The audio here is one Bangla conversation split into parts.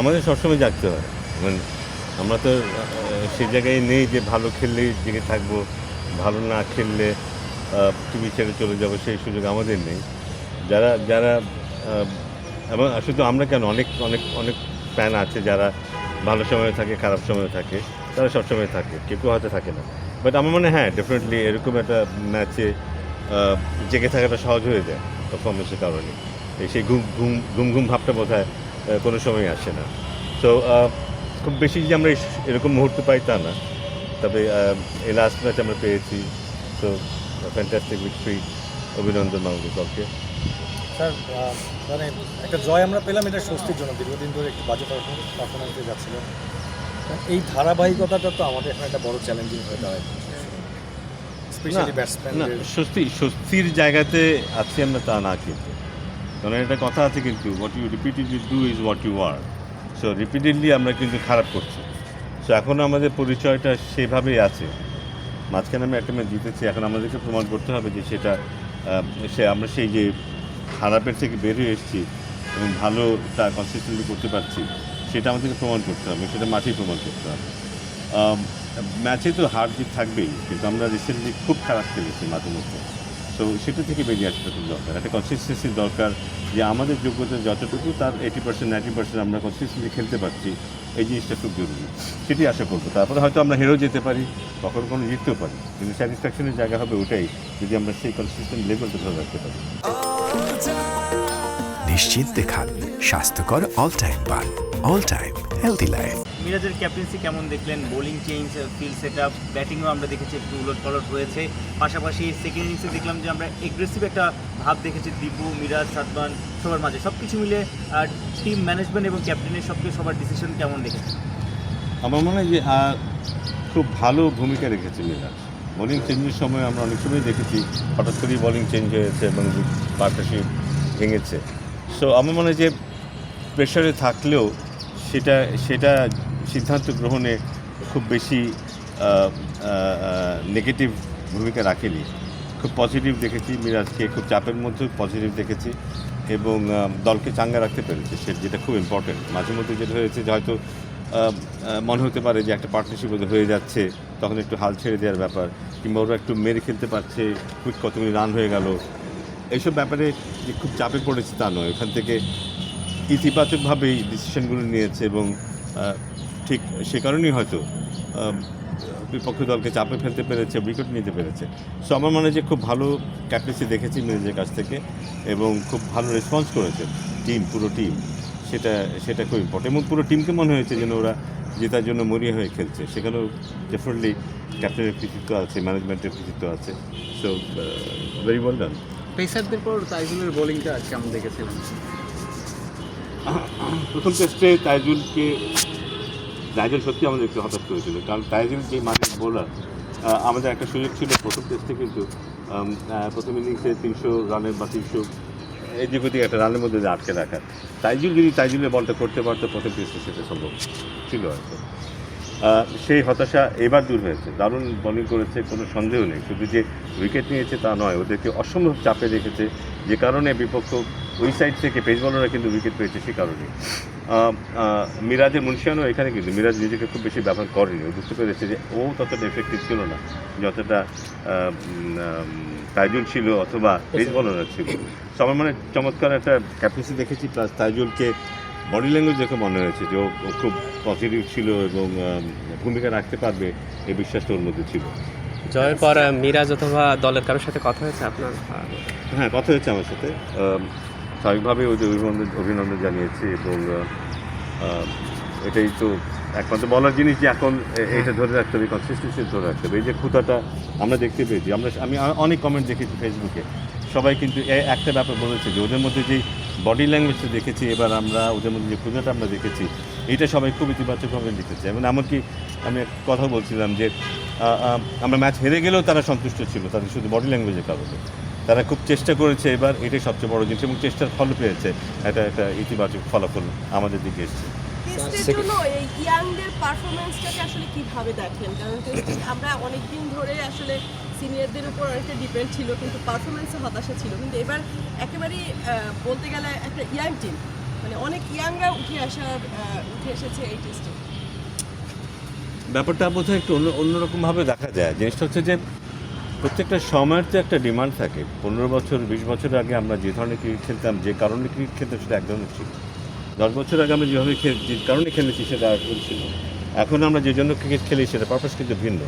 আমাদের সবসময় জাগতে হয়। মানে আমরা তো সে জায়গায় নেই যে ভালো খেললেই জেগে থাকব, ভালো না খেললে টিভি ছেড়ে চলে যাব, সেই সুযোগ আমাদের নেই। যারা যারা এবং শুধু আমরা কেন, অনেক অনেক অনেক ফ্যান আছে যারা ভালো সময় থাকে, খারাপ সময় থাকে, তারা সবসময় থাকে, কেউ কেউ হয়তো থাকে না। বাট আমার মনে হয় হ্যাঁ ডেফিনেটলি এরকম একটা ম্যাচে জেগে থাকাটা সহজ হয়ে যায় পারফরমেন্সের কারণে। এই সেই ঘুম ঘুম ঘুম ঘুম ভাবটা বোধ হয় কোনো সময় আসে না। তো খুব বেশি যে আমরা এরকম মুহূর্ত পাই তা না। তবে এই লাস্ট ম্যাচ আমরা পেয়েছি। তো ফ্যান্টাস্টিক উইক্টরি অভিনন্দন বাংলাদেশ দলকে স্যার মানে একটা জয় আমরা পেলাম এটা স্বস্তির জন্য। দীর্ঘদিন ধরে একটু বাজে পারফরমেন্সে যাচ্ছিল। এই ধারাবাহিকতাটা তো আমাদের এখন একটা বড় চ্যালেঞ্জিং হয়ে দাঁড়ায়। স্পেশালি ব্যাটসম্যান স্বস্তি স্বস্তির জায়গাতে আছি আমরা তা না কিন্তু। কারণ এটা কথা আছে কিন্তু what you repeatedly do is what you are so repeatedly আমরা কিন্তু খারাপ করছি। সো এখন আমাদের পরিচয়টা সেভাবেই আছে। মাঝখানে আমি একটা ম্যাচ জিতেছি, এখন আমাদেরকে প্রমাণ করতে হবে যে সেটা সে আমরা সেই যে খারাপের থেকে বের হয়ে এসেছি এবং ভালো ভালোটা কনসিস্টেন্টলি করতে পারছি, সেটা আমাদেরকে প্রমাণ করতে হবে সেটা মাঠেই প্রমাণ করতে হবে। ম্যাচে তো হার জিত থাকবেই, কিন্তু আমরা রিসেন্টলি খুব খারাপ খেলেছি মাঝে মধ্যে। তো সেটা থেকে বেরিয়ে আসতে খুব দরকার। একটা কনসিস্টেন্সি দরকার যে আমাদের যোগ্যতা যতটুকু, তার এইটি পার্সেন্ট নাইনটি পার্সেন্ট আমরা কনসিস্টেন্সি খেলতে পারছি, এই জিনিসটা খুব জরুরি। সেটি আশা করব। তারপরে হয়তো আমরা হেরেও যেতে পারি, কখনো কখনো জিততেও পারি, কিন্তু স্যাটিসফ্যাকশনের জায়গা হবে ওটাই, যদি আমরা সেই কনসিস্টেন্ট লেভেলটা ধরে রাখতে পারি। নিশ্চিন্তে খান, স্বাস্থ্যকর অল টাইম পান অল টাইম হেলদি লাইফ মিরাজের ক্যাপ্টেন্সি কেমন দেখলেন? Bowling change field set up ব্যাটিংও আমরা দেখেছি একটু উলট পালট হয়েছে। পাশাপাশি সেকেন্ড ইনিংসে দেখলাম যে আমরা এগ্রেসিভ একটা ভাব দেখেছি দিব্যু, মিরাজ সাদমান সবার মাঝে। সব কিছু মিলে টিম ম্যানেজমেন্ট এবং ক্যাপ্টেনের সবকে সবার ডিসিশন কেমন দেখেছে আমার মনে হয় যে খুব ভালো ভূমিকা রেখেছে মিরাজ। বোলিং চেঞ্জের সময় আমরা অনেক সময় দেখেছি, হঠাৎ করেই বোলিং চেঞ্জ হয়েছে এবং পার্টনারশিপ ভেঙেছে। সো আমার মনে হয় যে প্রেশারে থাকলেও সেটা সেটা সিদ্ধান্ত গ্রহণে খুব বেশি নেগেটিভ ভূমিকা রাখেনি। খুব পজিটিভ দেখেছি, মিরাজকে খুব চাপের মধ্যে পজিটিভ দেখেছি এবং দলকে চাঙ্গা রাখতে পেরেছে, সে যেটা খুব ইম্পর্টেন্ট মাঝে মধ্যে যেটা হয়েছে যে হয়তো মনে হতে পারে যে একটা পার্টনারশিপ হয়ে যাচ্ছে, তখন একটু হাল ছেড়ে দেওয়ার ব্যাপার, কিংবা ওরা একটু মেরে খেলতে পারছে কুইক কতগুলি রান হয়ে গেল। এইসব ব্যাপারে যে খুব চাপে পড়েছে তা নয়। এখান থেকে ইতিবাচকভাবেই ডিসিশনগুলো নিয়েছে এবং ঠিক সে কারণেই হয়তো বিপক্ষ দলকে চাপে ফেলতে পেরেছে উইকেট নিতে পেরেছে। সো আমার মনে হয় যে খুব ভালো ক্যাপ্টেন্সি দেখেছি মিরাজের কাছ থেকে এবং খুব ভালো রেসপন্স করেছে টিম পুরো টিম সেটা সেটা খুব ইম্পর্টেন্ট এবং পুরো টিমকে মনে হয়েছে যেন ওরা জেতার জন্য মরিয়া হয়ে খেলছে। সেখানেও ডেফিনেটলি ক্যাপ্টেনের কৃতিত্ব আছে ম্যানেজমেন্টের কৃতিত্ব আছে। সো ভেরি ওয়েল ডান পেসারদের পর তাইজুলের বোলিংটা কেমন দেখেছিলেন? প্রথম টেস্টে তাইজুলকে তাইজুল সত্যি আমাদের একটু হতাশ করেছিল। কারণ তাইজুল যে মাঠের বোলার আমাদের একটা সুযোগ ছিল প্রথম টেস্টে কিন্তু প্রথম ইনিংসে তিনশো রানের বা তিনশো এদিক ওদিক একটা রানের মধ্যে আটকে রাখার তাইজুল যদি তাইজুলের বলটা করতে পারতো, প্রথম টেস্টে সেটা সম্ভব ছিল হয়তো। সেই হতাশা এবার দূর হয়েছে। দারুণ বোলিং করেছে, কোনো সন্দেহ নেই। শুধু যে উইকেট নিয়েছে তা নয়, ওদেরকে অসম্ভব চাপে রেখেছে। যে কারণে বিপক্ষ ওই সাইড থেকে পেস বলাররা কিন্তু উইকেট পেয়েছে, সে কারণে মিরাজের মুন্সিয়ানও এখানে কিন্তু। মিরাজ নিজেকে খুব বেশি ব্যবহার করেনি। ও বুঝতে পেরেছে যে ও ততটা এফেক্টিভ ছিল না যতটা তাইজুল ছিল অথবা পেস বলাররা ছিল। আমার মানে চমৎকার একটা ক্যাপ্টেন্সি দেখেছি প্লাস তাইজুলকে বডি ল্যাঙ্গুয়েজ দেখে মনে হয়েছে যে ও খুব পজিটিভ ছিল এবং ভূমিকা রাখতে পারবে এই বিশ্বাসটা ওর মধ্যে ছিল। জয়ের পর মিরাজ অথবা দলের কারোর সাথে কথা হয়েছে আপনার? হ্যাঁ কথা হয়েছে আমার সাথে। স্বাভাবিকভাবে ওদের অভিনন্দন অভিনন্দন জানিয়েছি এবং এটাই তো একমাত্র বলার জিনিস যে এখন এটা ধরে রাখতে হবে কনসিস্টেন্সি ধরে রাখতে হবে। এই যে খুঁতাটা আমরা দেখতে পেয়েছি আমরা আমি অনেক কমেন্ট দেখেছি ফেসবুকে সবাই কিন্তু এ- একটা ব্যাপার বলেছে যে ওদের মধ্যে যেই বডি ল্যাঙ্গুয়েজটা দেখেছি এবার আমরা ওদের মধ্যে যে খুঁজাটা আমরা দেখেছি এটা সবাই খুব ইতিবাচকভাবে লিখেছে। এবং এমনকি আমি এক কথা বলছিলাম যে আমরা ম্যাচ হেরে গেলেও তারা সন্তুষ্ট ছিল তাদের শুধু বডি ল্যাঙ্গুয়েজের কারণে। তারা খুব চেষ্টা করেছে এবার এটাই সবচেয়ে বড় জিনিস এবং চেষ্টার ফল পেয়েছে। এটা একটা ইতিবাচক ফলাফল আমাদের দিকে এসছে। টেস্টের জন্য এই ইয়াংদের পারফরমেন্সটাকে আসলে কীভাবে দেখেন? কারণ টেস্টে আমরা অনেকদিন ধরে আসলে সিনিয়রদের উপর অনেকটা ডিপেন্ড ছিল কিন্তু পারফরমেন্সে হতাশা ছিল। কিন্তু এবার একেবারেই বলতে গেলে একটা ইয়াং টিম মানে অনেক ইয়াংরা উঠে আসার উঠে এসেছে এই টেস্টে ব্যাপারটা বোধহয় একটু অন্য অন্যরকমভাবে দেখা যায়। জিনিসটা হচ্ছে যে প্রত্যেকটা সময়ের তো একটা ডিমান্ড থাকে। পনেরো বছর, বিশ বছর আগে আমরা যে ধরনের ক্রিকেট খেলতাম, যে কারণে ক্রিকেট খেলতাম সেটা এক ধরনের ছিল। দশ বছর আগে আমরা যেভাবে খেল যে কারণে খেলেছি সেটা আর ছিল। এখন আমরা যে জন্য ক্রিকেট খেলি সেটা পারপাস কিন্তু ভিন্ন।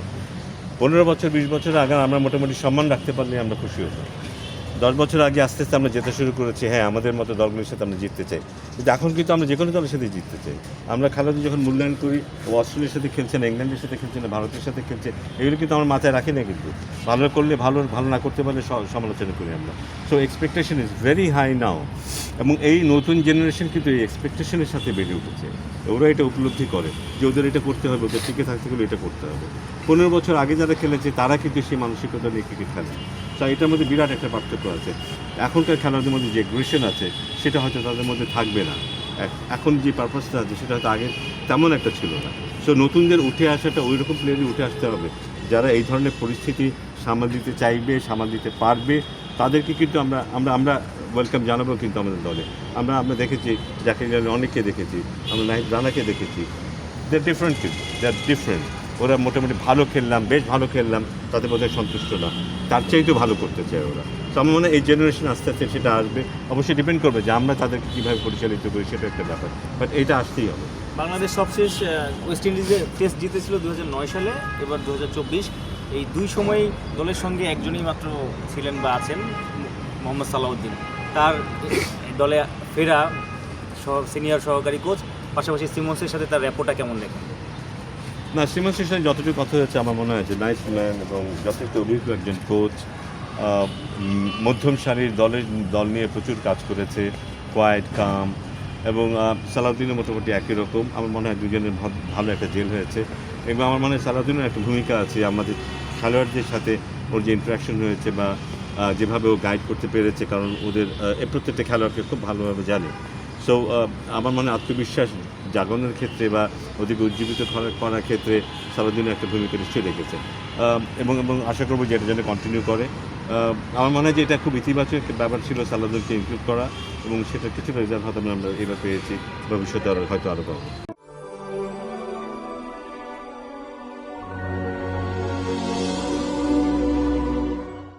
পনেরো বছর, বিশ বছর আগে আমরা মোটামুটি সম্মান রাখতে পারলে আমরা খুশি হতাম। দশ বছর আগে আস্তে আস্তে আমরা যেতে শুরু করেছি হ্যাঁ আমাদের মতো দলগুলোর সাথে আমরা জিততে চাই। কিন্তু এখন কিন্তু আমরা যে কোনো দলের সাথে জিততে চাই। আমরা খেলাধুলা যখন মূল্যায়ন করি, ও অস্ট্রেলিয়ার সাথে খেলছে না ইংল্যান্ডের সাথে খেলছে না ভারতের সাথে খেলছে এগুলো কিন্তু আমার মাথায় রাখি না কিন্তু। ভালো করলে ভালো ভালো না করতে পারলে সমালোচনা করি আমরা। So expectation is very high now এবং এই নতুন জেনারেশন কিন্তু এই এক্সপেকটেশনের সাথে বেড়ে উঠেছে। ওরা এটা উপলব্ধি করে যে ওদের এটা করতে হবে, ওদের টিকে থাকতে গেলে এটা করতে হবে। পনেরো বছর আগে যারা খেলেছে, তারা কিন্তু সেই মানসিকতা নিয়ে ক্রিকেট খেলে। এটার মধ্যে বিরাট একটা পার্থক্য আছে। এখনকার খেলার মধ্যে যে এগ্রেশন আছে, সেটা হয়তো তাদের মধ্যে থাকবে না। এখন যে পারপাসটা আছে, সেটা হয়তো আগে তেমন একটা ছিল না। সো নতুনদের উঠে আসাটা ওই রকম প্লেয়ারই উঠে আসতে হবে। যারা এই ধরনের পরিস্থিতি সামাল দিতে চাইবে, সামাল দিতে পারবে, তাদেরকে কিন্তু আমরা আমরা আমরা ওয়েলকাম জানাব কিন্তু আমাদের দলে। আমরা আমরা দেখেছি যাকে অনেককে দেখেছি, আমরা নাহিদ রানাকে দেখেছি। দে ডিফারেন্ট কিন্তু দে ডিফারেন্ট ওরা মোটামুটি ভালো খেললাম, বেশ ভালো খেললাম। তাতে বোধহয় সন্তুষ্ট না। তার চাইতেও ভালো করতে চায় ওরা। তো আমার মনে হয় এই জেনারেশন আস্তে আস্তে সেটা আসবে। অবশ্যই ডিপেন্ড করবে যে আমরা তাদেরকে কীভাবে পরিচালিত করি, সেটা একটা ব্যাপার। বাট এটা আসতেই হবে। বাংলাদেশ সবশেষ ওয়েস্ট ইন্ডিজে টেস্ট জিতেছিল দু হাজার নয় সালে, এবার দু হাজার চব্বিশ। এই দুই সময় দলের সঙ্গে একজনই মাত্র ছিলেন বা আছেন মোহাম্মদ সালাউদ্দিন। তার দলে ফেরা সিনিয়র সহকারী কোচ পাশাপাশি সিমন্সের সাথে তার র্যাপোটা কেমন দেখেন? না, শ্রীমান সাথে যতটুকু কথা হয়েছে আমার মনে হয় যে নাইস ম্যান এবং যথেষ্ট অভিজ্ঞ একজন কোচ মধ্যম সারির দলের, দল নিয়ে প্রচুর কাজ করেছে কোয়াইট কাম এবং সালাউদ্দিনও মোটামুটি একই রকম। আমার মনে হয় দুজনের ভালো একটা জেল হয়েছে এবং আমার মনে হয় সালাউদ্দিনের একটা ভূমিকা আছে। আমাদের খেলোয়াড়দের সাথে ওর যে ইন্টারাকশন হয়েছে বা যেভাবে ও গাইড করতে পেরেছে, কারণ ওদের প্রত্যেকটা খেলোয়াড়কে খুব ভালোভাবে জানে। সো আমার মনে আত্মবিশ্বাস জাগানোর ক্ষেত্রে বা ওদেরকে উজ্জীবিত করার ক্ষেত্রে সারাদিন একটা ভূমিকা নিশ্চয়ই রেখেছে। এবং এবং আশা করব যে এটা যেন কন্টিনিউ করে। আমার মনে হয় যে এটা খুব ইতিবাচক ব্যাপার ছিল সালাদুলকে ইনক্লুড করা এবং সেটা কিছুটা রেজাল্ট হয়তো আমরা এবার পেয়েছি। ভবিষ্যতে আরও হয়তো আরও পাবো।